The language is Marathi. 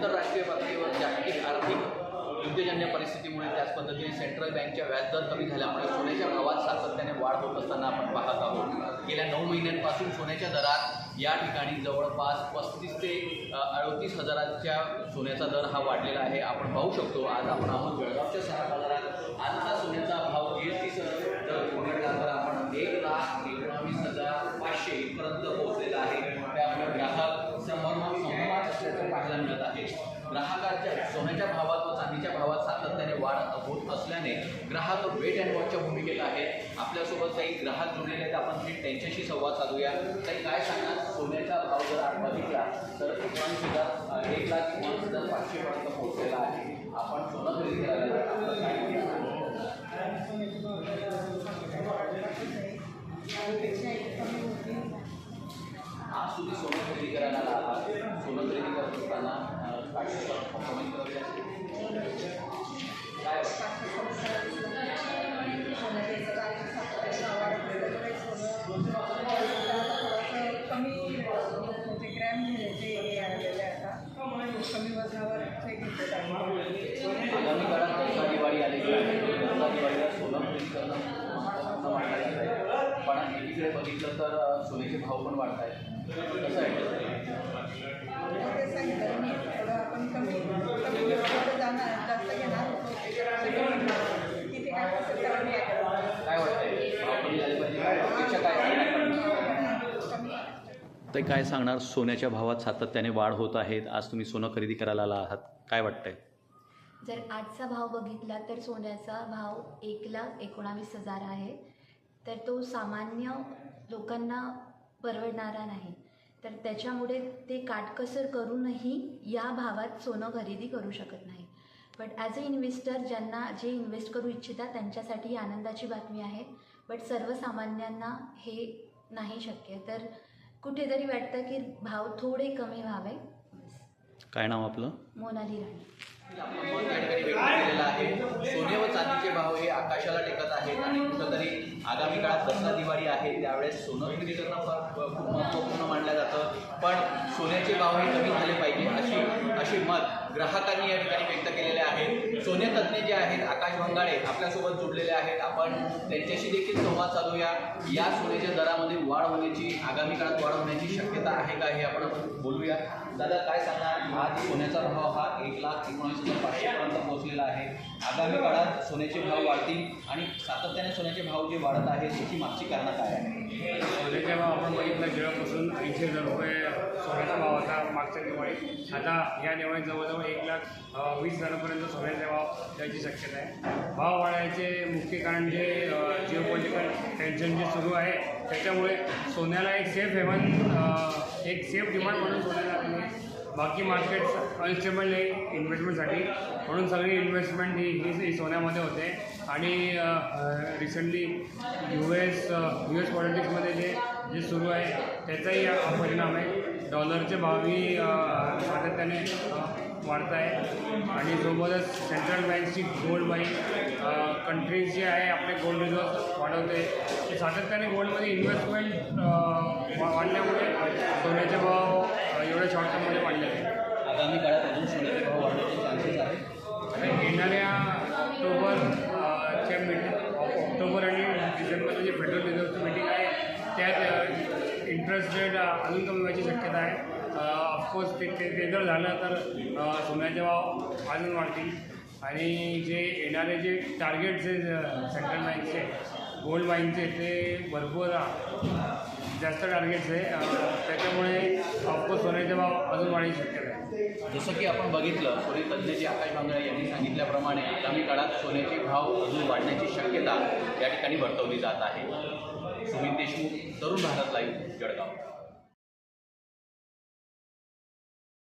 आंतरराष्ट्रीय पातळीवर जागतिक आर्थिक युद्धजन्य परिस्थितीमुळे त्याच पद्धतीने सेंट्रल बँकच्या व्याजदर कमी झाल्यामुळे सोन्याच्या भावात सातत्याने वाढ होत असताना आपण पाहत आहोत. गेल्या नऊ महिन्यांपासून सोन्याच्या दरात या ठिकाणी जवळपास पस्तीस ते अडतीस हजाराच्या सोन्याचा दर हा वाढलेला आहे. आपण पाहू शकतो आज आपण आहोत जळगावच्या सहा बाजारात. आजचा सोन्याचा भाव जीएसटी सर दर तर आपण एक लाख एकोणावीस हजार पाचशे पर्यंत पोहोचले पाहायला मिळत आहे. ग्राहकाच्या सोन्याच्या भावात व चांदीच्या भावात सातत्याने वाढ होत असल्याने ग्राहक वेट अँड वॉचच्या भूमिकेत आहे. आपल्यासोबत काही ग्राहक जुळलेले आहेत. आपण थेट त्यांच्याशी संवाद साधूया. काही काय सांगणार सोन्याचा भाव जर आठवा घेतला तर एकोणीस हजार एक लाख एकोणीस हजार पाचशेपर्यंत पोहोचलेला आहे. आपण सोनं खरेदी करायला कमी वजनावर ते घेतले आगामी काळात दसरा दिवाळी आहे. दसरा दिवाळीला जात आहे. पण एकीकडे बघितलं तर सोन्याचे भाव पण वाढत आहेत. कसं आहे? आपण कमी जाणार जास्त घेणार किती काय असेल तर आम्ही हे करू. काय वाटतंय भाव कमी झाले पाहिजे काय अपेक्षा काय आहे? कमी ते काय सांगणार? सोन्याच्या भावात सातत्याने वाढ होत आहेत. आज तुम्ही सोनं खरेदी करायला आला आहात. काय वाटतंय? जर आजचा भाव बघितला तर सोन्याचा भाव एक लाख एकोणावीस हजार आहे. तर तो सामान्य लोकांना परवडणारा नाही. तर त्याच्यामुळे ते काटकसर करूनही या भावात सोनं खरेदी करू शकत नाही. बट ॲज अ इन्व्हेस्टर ज्यांना जे इन्व्हेस्ट करू इच्छितात त्यांच्यासाठी आनंदाची बातमी आहे. बट सर्वसामान्यांना हे नाही शक्य. तर कुठेतरी वाटतं की भाव थोडे कमी व्हावे. काय नाव आपलं? मोनाली राणी. सोने व चांदीचे भाव हे आकाशाला टेकत आहेत आणि कुठंतरी आगामी काळात दसरा दिवाळी आहे त्यावेळेस सोनं खरेदी करणं फार खूप महत्त्वपूर्ण मानलं जातं पण सोन्याचे भाव हे कमी झाले पाहिजे अशी अशी मत ग्राहकांनी या ठिकाणी व्यक्त केलेल्या आहेत. सोने तज्ज्ञ जे आहेत आकाश भंगाळे आपल्यासोबत जोडलेले आहेत. आपण त्यांच्याशी देखील संवाद साधूया. या सोन्याच्या दरामध्ये वाढ होण्याची आगामी काळात वाढ होण्याची शक्यता आहे का हे आपण बोलूया. दादा काय सांगणार? आज सोन्याचा भाव हा एक लाख एकोणीस हजार पाचशेपर्यंत पोहोचलेला आहे. आगामी काळात सोन्याचे भाव वाढतील आणि सातत्याने सोन्याचे भाव जे वाढत आहेत याची मागची कारणं काय आहे सोन्याचे भाव आपण बघितलं जेव्हापासून ऐंशी हजार रुपये सोन्याचा भाव होता मागच्या दिवाळीत आता या दिवाळीत जवळजवळ एक लाख वीस हजारापर्यंत सोन्याचा भाव द्यायची शक्यता आहे. भाव वाढायचे मुख्य कारण जे जिओ पॉलिटिकल टेन्शन जे सुरू आहे त्याच्यामुळे सोन्याला एक सेफ हेवन एक सेफ डिमांड म्हणून सोन्याला लागली बाकी मार्केट्स अनस्टेबल आहे इन्व्हेस्टमेंटसाठी म्हणून सगळी इन्व्हेस्टमेंट ही ही सोन्यामध्ये होते. आणि recently U S U S पॉलिटिक्समध्ये जे जे सुरू आहे त्याचाही परिणाम आहे. डॉलरचे भावही सातत्याने वाढत आहे आणि सोबतच सेंट्रल बँकची गोल्ड बाई कंट्रीज जे आहे आपले गोल्ड रिझर्व वाढवते ते सातत्याने गोल्डमध्ये इन्व्हेस्टमेंट वाढल्यामुळे सोन्याचे भाव एवढ्या शॉर्ट टर्ममध्ये वाढले आहेत आगामी काळात अजून सोन्याचे भाव वाढण्याचे चान्सेस आहेत. इंटरेस्ट रेट अजून कमी व्हायची शक्यता आहे. ऑफकोर्स ते ते ते जर झालं तर सोन्याचे भाव अजून वाढतील. आणि जे येणारे जे टार्गेट्स आहे सेंट्रल बँकचे गोल्ड बाईंगचे ते भरपूर जास्त टार्गेट्स आहे. त्याच्यामुळे ऑफकोर्स सोन्याचे भाव अजून वाढायची शक्यता आहे. जसं की आपण बघितलं सोने तज्ज्ञ जे आकाश भांगळे यांनी सांगितल्याप्रमाणे आगामी काळात सोन्याचे भाव अजून वाढण्याची शक्यता या ठिकाणी वर्तवली जात आहे. सुमित देशमुख तरुण भारत लाईव्ह जळगाव.